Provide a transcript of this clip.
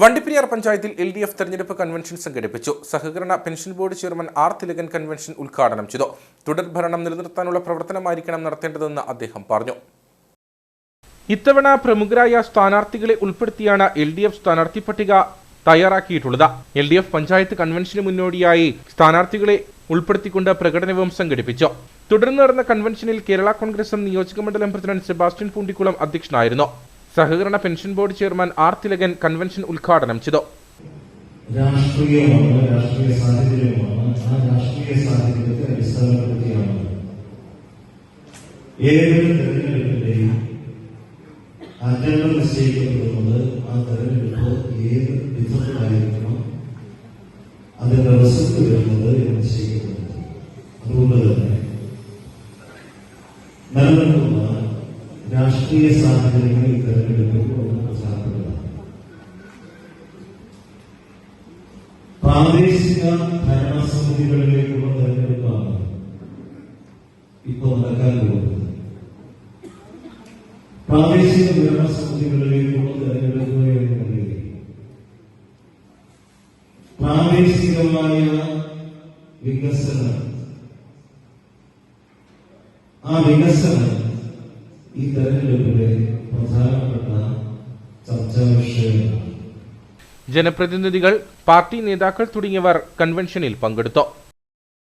വണ്ടിപ്പെരിയാർ പഞ്ചായത്തിൽ L D F തെരഞ്ഞെടുപ്പ് convention സംഘടിപ്പിച്ചു. സഹകരണ pension board chairman R Thilakan convention ഉദ്ഘാടനം ചെയ്തു. തുടർ ഭരണം നിലനിർത്താനുള്ള പ്രവർത്തനമായിരിക്കണം നടത്തേണ്ടതെന്ന് അദ്ദേഹം പറഞ്ഞു. ഇത്തവണ പ്രമുഖരായ സ്ഥാനാർത്ഥികളെ ഉൾപ്പെടുത്തിയാണ് എൽ ഡി എഫ് സ്ഥാനാർത്ഥി പട്ടിക തയ്യാറാക്കിയിട്ടുള്ളത്. എൽ ഡി എഫ് പഞ്ചായത്ത് കൺവെൻഷന് മുന്നോടിയായി സ്ഥാനാർത്ഥികളെ ഉൾപ്പെടുത്തിക്കൊണ്ട് പ്രകടനവും സംഘടിപ്പിച്ചു. തുടർന്ന് നടന്ന കൺവെൻഷനിൽ കേരള കോൺഗ്രസ് നിയോജക മണ്ഡലം പ്രസിഡന്റ് സെബാസ്റ്റ്യൻ പൂണ്ടിക്കുളം അധ്യക്ഷനായിരുന്നു. സഹകരണ pension board chairman R Thilakan convention ഉദ്ഘാടനം ചെയ്തു. അതുകൊണ്ട് തന്നെ നിലനിൽക്കുന്ന രാഷ്ട്രീയ സാഹചര്യങ്ങളിൽ തെരഞ്ഞെടുക്കുമ്പോൾ പ്രധാനപ്പെട്ടതാണ് പ്രാദേശിക ഭരണസമിതികളിലേക്കുള്ള തെരഞ്ഞെടുപ്പാണ് ഇപ്പോൾ നടക്കാൻ പോകുന്നത്. പ്രാദേശിക ഭരണസമിതികളിലേക്കുള്ള തെരഞ്ഞെടുപ്പ് എന്നുണ്ടെങ്കിൽ പ്രാദേശികമായ വികസനം. ആ വികസനം ഈ തെരഞ്ഞെടുപ്പിലെ പ്രധാനപ്പെട്ട ചർച്ചാ വിഷയമാണ് ജനപ്രതിനിധികൾ പാർട്ടി നേതാക്കൾ തുടങ്ങിയവർ കൺവെൻഷനിൽ പങ്കെടുത്തു.